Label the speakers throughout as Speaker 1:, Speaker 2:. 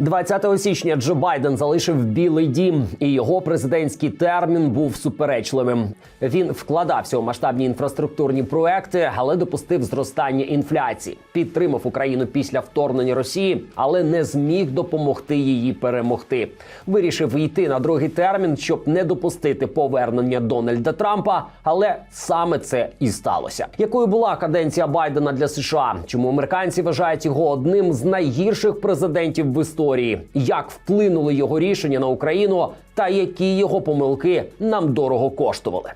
Speaker 1: 20 січня Джо Байден залишив Білий Дім, і його президентський термін був суперечливим. Він вкладався у масштабні інфраструктурні проекти, але допустив зростання інфляції, підтримав Україну після вторгнення Росії, але не зміг допомогти її перемогти. Вирішив йти на другий термін, щоб не допустити повернення Дональда Трампа. Але саме це і сталося. Якою була каденція Байдена для США? Чому американці вважають його одним з найгірших президентів в історії? Як вплинули його рішення на Україну, та які його помилки нам дорого коштували?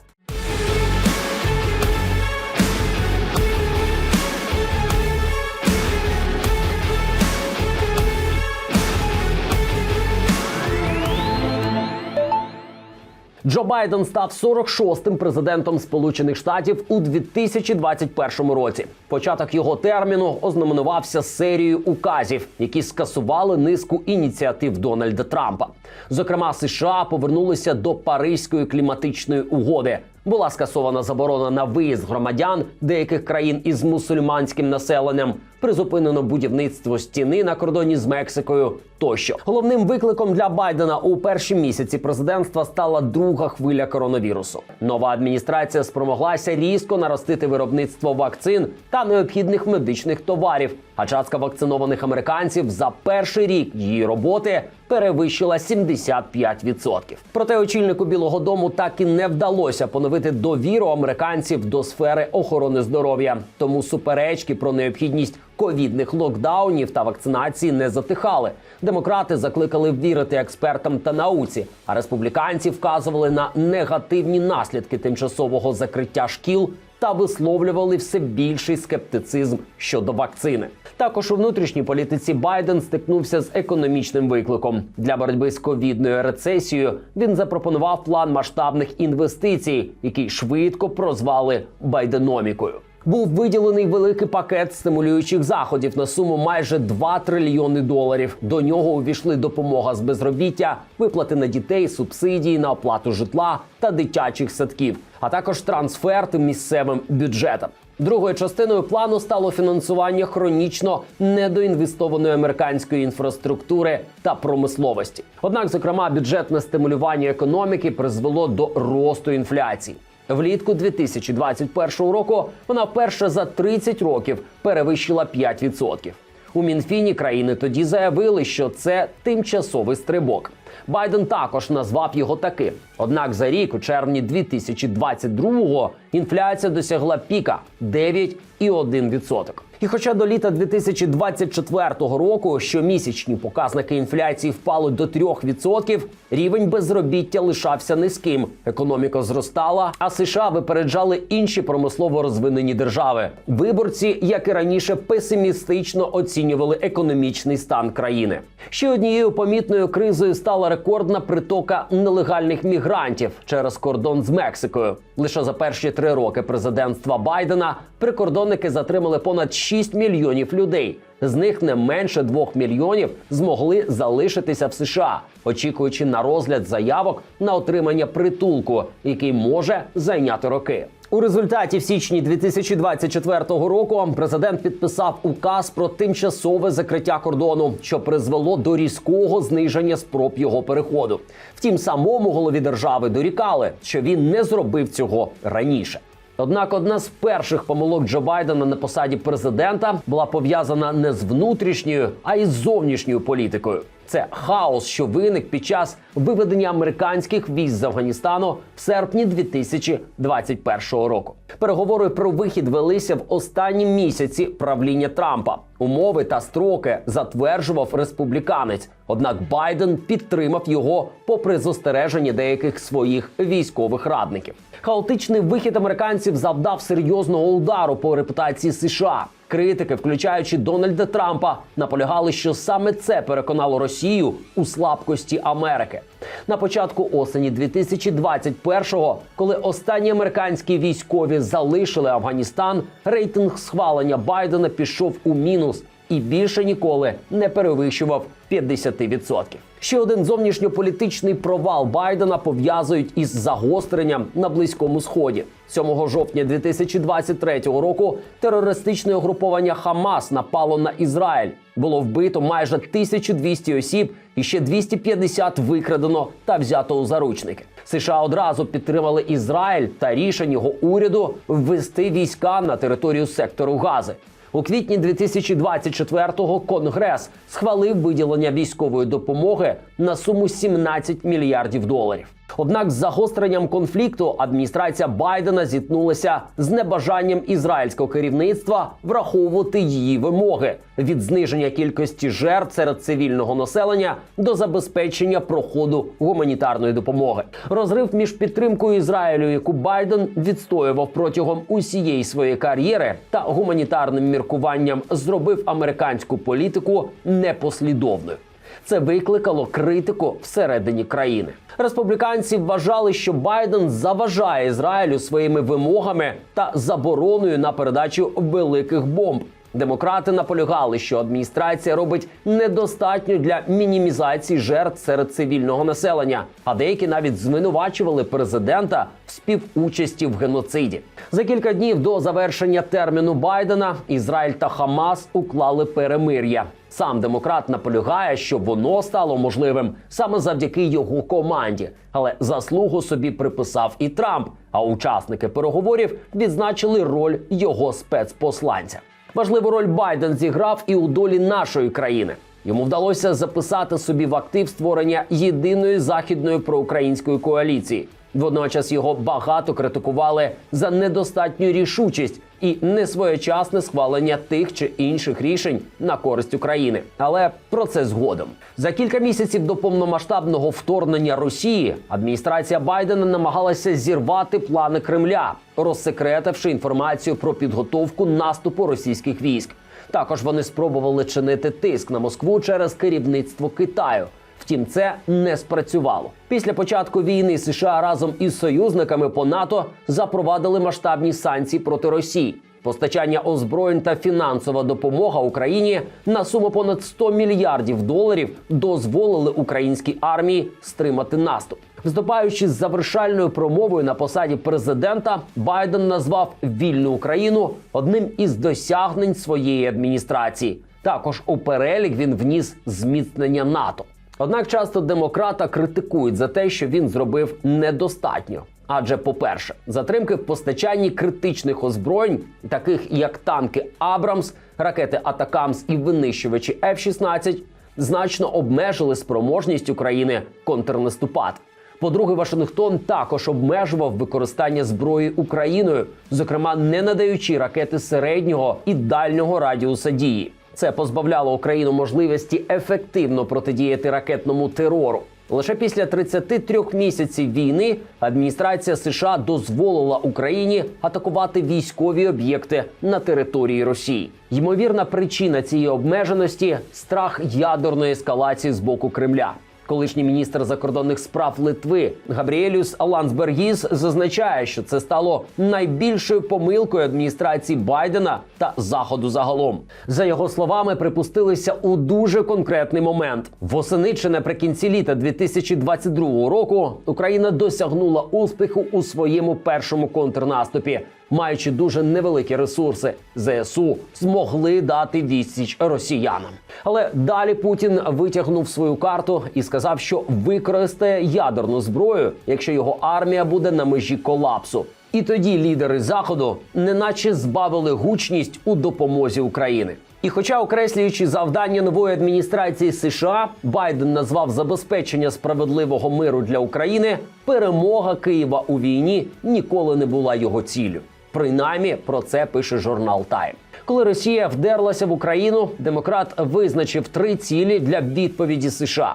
Speaker 1: Джо Байден став 46-м президентом Сполучених Штатів у 2021 році. Початок його терміну ознаменувався серією указів, які скасували низку ініціатив Дональда Трампа. Зокрема, США повернулися до Паризької кліматичної угоди. Була скасована заборона на виїзд громадян деяких країн із мусульманським населенням. Призупинено будівництво стіни на кордоні з Мексикою. Тощо головним викликом для Байдена у перші місяці президентства стала друга хвиля коронавірусу. Нова адміністрація спромоглася різко наростити виробництво вакцин та необхідних медичних товарів. А частка вакцинованих американців за перший рік її роботи перевищила 75%. Проте очільнику Білого Дому так і не вдалося поновити довіру американців до сфери охорони здоров'я. Тому суперечки про необхідність ковідних локдаунів та вакцинації не затихали. Демократи закликали вірити експертам та науці, а республіканці вказували на негативні наслідки тимчасового закриття шкіл та висловлювали все більший скептицизм щодо вакцини. Також у внутрішній політиці Байден стикнувся з економічним викликом для боротьби з ковідною рецесією. Він запропонував план масштабних інвестицій, який швидко прозвали байденомікою. Був виділений великий пакет стимулюючих заходів на суму майже 2 трильйони доларів. До нього увійшли допомога з безробіття, виплати на дітей, субсидії на оплату житла та дитячих садків, а також трансферти місцевим бюджетам. Другою частиною плану стало фінансування хронічно недоінвестованої американської інфраструктури та промисловості. Однак, зокрема, бюджетне стимулювання економіки призвело до росту інфляції. Влітку 2021 року вона вперше за 30 років перевищила 5%. У Мінфіні країни тоді заявили, що це тимчасовий стрибок. Байден також назвав його таким. Однак за рік, у червні 2022-го, інфляція досягла піка 9,1%. І хоча до літа 2024 року щомісячні показники інфляції впали до 3%, рівень безробіття лишався низьким. Економіка зростала, а США випереджали інші промислово розвинені держави. Виборці, як і раніше, песимістично оцінювали економічний стан країни. Ще однією помітною кризою стала рекордна притока нелегальних мігрантів через кордон з Мексикою. Лише за перші три роки президентства Байдена прикордонники затримали понад 6 мільйонів людей. З них не менше 2 мільйонів змогли залишитися в США, очікуючи на розгляд заявок на отримання притулку, який може зайняти роки. У результаті в січні 2024 року президент підписав указ про тимчасове закриття кордону, що призвело до різкого зниження спроб його переходу. Втім, самому голові держави дорікали, що він не зробив цього раніше. Однак одна з перших помилок Джо Байдена на посаді президента була пов'язана не з внутрішньою, а й з зовнішньою політикою. Це хаос, що виник під час виведення американських військ з Афганістану в серпні 2021 року. Переговори про вихід велися в останні місяці правління Трампа. Умови та строки затверджував республіканець. Однак Байден підтримав його попри застереження деяких своїх військових радників. Хаотичний вихід американців завдав серйозного удару по репутації США. Критики, включаючи Дональда Трампа, наполягали, що саме це переконало Росію у слабкості Америки. На початку осені 2021-го, коли останні американські військові залишили Афганістан, рейтинг схвалення Байдена пішов у мінус і більше ніколи не перевищував 50%. Ще один зовнішньополітичний провал Байдена пов'язують із загостренням на близькому сході. 7 жовтня 2023 року терористичне угруповання Хамас напало на Ізраїль. Було вбито майже 1200 осіб, і ще 250 викрадено та взято у заручники. США одразу підтримали Ізраїль та рішення його уряду ввести війська на територію сектору Гази. У квітні 2024-го Конгрес схвалив виділення військової допомоги на суму 17 мільярдів доларів. Однак з загостренням конфлікту адміністрація Байдена зіткнулася з небажанням ізраїльського керівництва враховувати її вимоги від зниження кількості жертв серед цивільного населення до забезпечення проходу гуманітарної допомоги. Розрив між підтримкою Ізраїлю, яку Байден відстоював протягом усієї своєї кар'єри, та гуманітарним міркуванням зробив американську політику непослідовною. Це викликало критику всередині країни. Республіканці вважали, що Байден заважає Ізраїлю своїми вимогами та забороною на передачу великих бомб. Демократи наполягали, що адміністрація робить недостатньо для мінімізації жертв серед цивільного населення. А деякі навіть звинувачували президента в співучасті в геноциді. За кілька днів до завершення терміну Байдена Ізраїль та Хамас уклали перемир'я. Сам демократ наполягає, що воно стало можливим саме завдяки його команді, але заслугу собі приписав і Трамп. А учасники переговорів відзначили роль його спецпосланця. Важливу роль Байден зіграв і у долі нашої країни. Йому вдалося записати собі в актив створення єдиної західної проукраїнської коаліції. Водночас його багато критикували за недостатню рішучість і несвоєчасне схвалення тих чи інших рішень на користь України. Але про це згодом. За кілька місяців до повномасштабного вторгнення Росії адміністрація Байдена намагалася зірвати плани Кремля, розсекретивши інформацію про підготовку наступу російських військ. Також вони спробували чинити тиск на Москву через керівництво Китаю. Втім, це не спрацювало. Після початку війни США разом із союзниками по НАТО запровадили масштабні санкції проти Росії. Постачання озброєнь та фінансова допомога Україні на суму понад 100 мільярдів доларів дозволили українській армії стримати наступ. Виступаючи з завершальною промовою на посаді президента, Байден назвав вільну Україну одним із досягнень своєї адміністрації. Також у перелік він вніс зміцнення НАТО. Однак часто демократа критикують за те, що він зробив недостатньо. Адже, по-перше, затримки в постачанні критичних озброєнь, таких як танки Абрамс, ракети Атакамс і винищувачі F-16, значно обмежили спроможність України контрнаступати. По-друге, Вашингтон також обмежував використання зброї Україною, зокрема не надаючи ракети середнього і дальнього радіуса дії. Це позбавляло Україну можливості ефективно протидіяти ракетному терору. Лише після 33 місяців війни адміністрація США дозволила Україні атакувати військові об'єкти на території Росії. Ймовірна причина цієї обмеженості страх ядерної ескалації з боку Кремля. Колишній міністр закордонних справ Литви Габріелюс Лансбергіс зазначає, що це стало найбільшою помилкою адміністрації Байдена та заходу загалом. За його словами, припустилися у дуже конкретний момент. Восени чи наприкінці літа 2022 року Україна досягнула успіху у своєму першому контрнаступі. Маючи дуже невеликі ресурси, ЗСУ змогли дати відсіч росіянам. Але далі Путін витягнув свою карту і сказав, що використає ядерну зброю, якщо його армія буде на межі колапсу. І тоді лідери заходу неначе збавили гучність у допомозі України. І, хоча окреслюючи завдання нової адміністрації США, Байден назвав забезпечення справедливого миру для України, перемога Києва у війні ніколи не була його ціллю. Принаймні про це пише журнал Тайм. Коли Росія вдерлася в Україну, демократ визначив три цілі для відповіді США.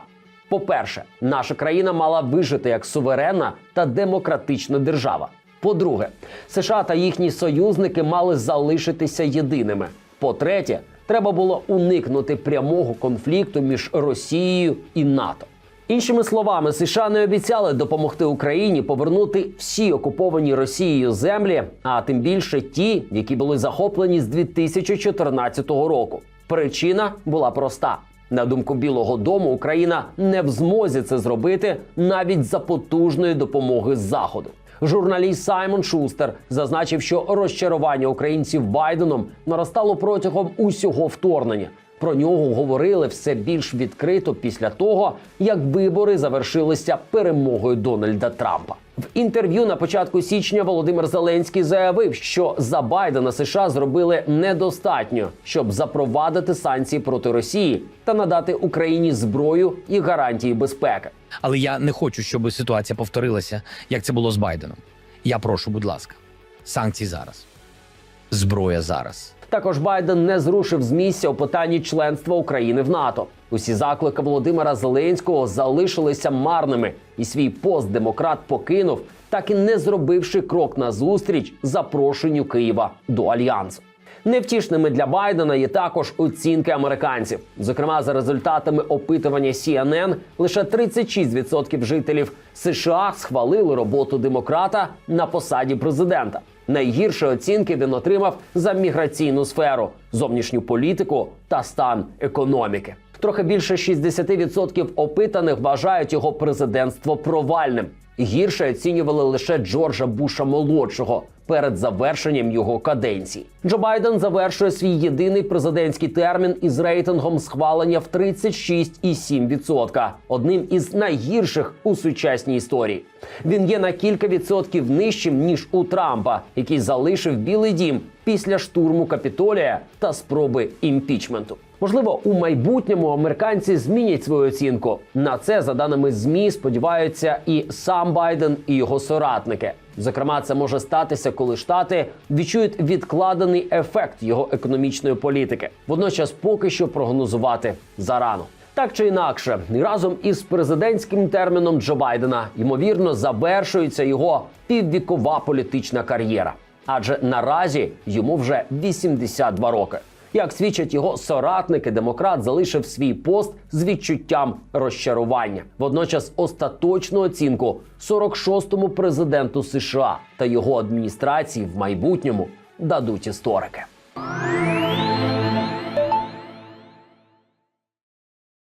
Speaker 1: По-перше, наша країна мала вижити як суверенна та демократична держава. По-друге, США та їхні союзники мали залишитися єдиними. По-третє, треба було уникнути прямого конфлікту між Росією і НАТО. Іншими словами, США не обіцяли допомогти Україні повернути всі окуповані Росією землі, а тим більше ті, які були захоплені з 2014 року. Причина була проста: На думку Білого Дому, Україна не в змозі це зробити навіть за потужної допомоги з заходу. Журналіст Саймон Шустер зазначив, що розчарування українців Байденом наростало протягом усього вторгнення. Про нього говорили все більш відкрито після того, як вибори завершилися перемогою Дональда Трампа. В інтерв'ю на початку січня Володимир Зеленський заявив, що за Байдена США зробили недостатньо, щоб запровадити санкції проти Росії та надати Україні зброю і гарантії безпеки.
Speaker 2: Але я не хочу, щоб ситуація повторилася, як це було з Байденом. Я прошу, будь ласка, санкції зараз, зброя зараз.
Speaker 1: Також Байден не зрушив з місця у питанні членства України в НАТО. Усі заклики Володимира Зеленського залишилися марними, і свій пост демократ покинув, так і не зробивши крок назустріч запрошенню Києва до альянсу. Невтішними для Байдена є також оцінки американців. Зокрема, за результатами опитування CNN, лише 36% жителів США схвалили роботу демократа на посаді президента. Найгірші оцінки він отримав за міграційну сферу, зовнішню політику та стан економіки. Трохи більше 60% опитаних вважають його президентство провальним. Гірше оцінювали лише Джорджа Буша молодшого перед завершенням його каденції. Джо Байден завершує свій єдиний президентський термін із рейтингом схвалення в 36,7%, одним із найгірших у сучасній історії. Він є на кілька відсотків нижчим ніж у Трампа, який залишив Білий Дім після штурму Капітолія та спроби імпічменту. Можливо, у майбутньому американці змінять свою оцінку. На це, за даними змі, сподіваються і сам Байден, і його соратники. Зокрема, це може статися, коли штати відчують відкладений ефект його економічної політики. Водночас, поки що прогнозувати зарано. Так чи інакше, разом із президентським терміном Джо Байдена ймовірно завершується його піввікова політична кар'єра, адже наразі йому вже 82 роки. Як свідчать його соратники, демократ залишив свій пост з відчуттям розчарування. Водночас остаточну оцінку 46-му президенту США та його адміністрації в майбутньому дадуть історики.